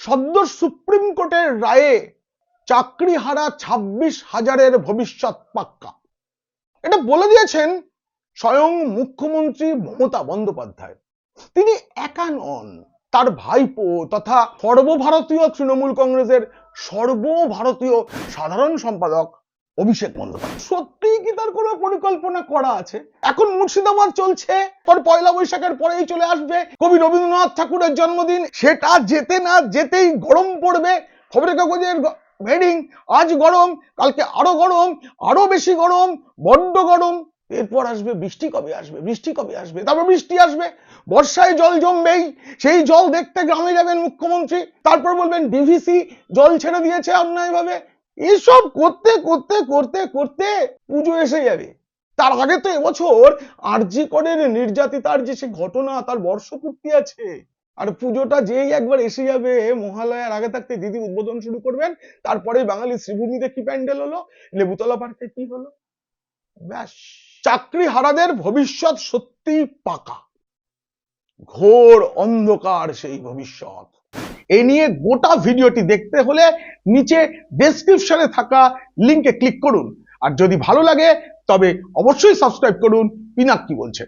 সদ্য সুপ্রিম কোর্টের রায়ে চাকরি হারা ছাব্বিশ হাজারের ভবিষ্যৎ পাক্কা। এটা বলে দিয়েছেন স্বয়ং মুখ্যমন্ত্রী মমতা বন্দ্যোপাধ্যায়। তিনি একা নন, তার ভাইপো তথা সর্বভারতীয় তৃণমূল কংগ্রেসের সর্বভারতীয় সাধারণ সম্পাদক অভিষেক বন্দ্যোপাধ্যায়। সত্যিই কি তার কোনো পরিকল্পনা করা আছে? এখন মুর্শিদাবাদ চলছে পর পয়লা বৈশাখের পরেই চলে আসবে। কবি রবীন্দ্রনাথ ঠাকুরের জন্মদিন, সেটা যেতে না যেতেই গরম পড়বে। খবরের কাগজের হেডিং আজ গরম, কালকে আরও গরম, আরও বেশি গরম, বড্ড গরম। এরপর আসবে, বৃষ্টি কবে আসবে? বৃষ্টি কবে আসবে? তারপর বৃষ্টি আসবে, বর্ষায় জল জমবেই। সেই জল দেখতে গ্রামে যাবেন মুখ্যমন্ত্রী। তারপর বলবেন ডিভিসি জল ছেড়ে দিয়েছে অন্যায়ভাবে। এসব করতে করতে করতে করতে পুজো এসে যাবে। তার আগে তো এবছর আরজি করের নির্যাতিতার যে সে ঘটনা, তার বর্ষপূর্তি আছে। আর পুজোটা যেই একবার এসে যাবে, মহালয়ার আগে থাকতে দিদি উদ্বোধন শুরু করবেন তারপরে বাঙালি শ্রীভূমিতে কি প্যান্ডেল হলো, লেবুতলা পার্কে কি হলো? ব্যাস, চাকরি হারাদের ভবিষ্যৎ সত্যি পাকা। ঘোর অন্ধকার সেই ভবিষ্যৎ। এ নিয়ে গোটা ভিডিওটি দেখতে হলে নিচে ডেসক্রিপশনে থাকা লিঙ্কে ক্লিক করুন। আর যদি ভালো লাগে, তবে অবশ্যই সাবস্ক্রাইব করুন। পিনাক কি বলছে?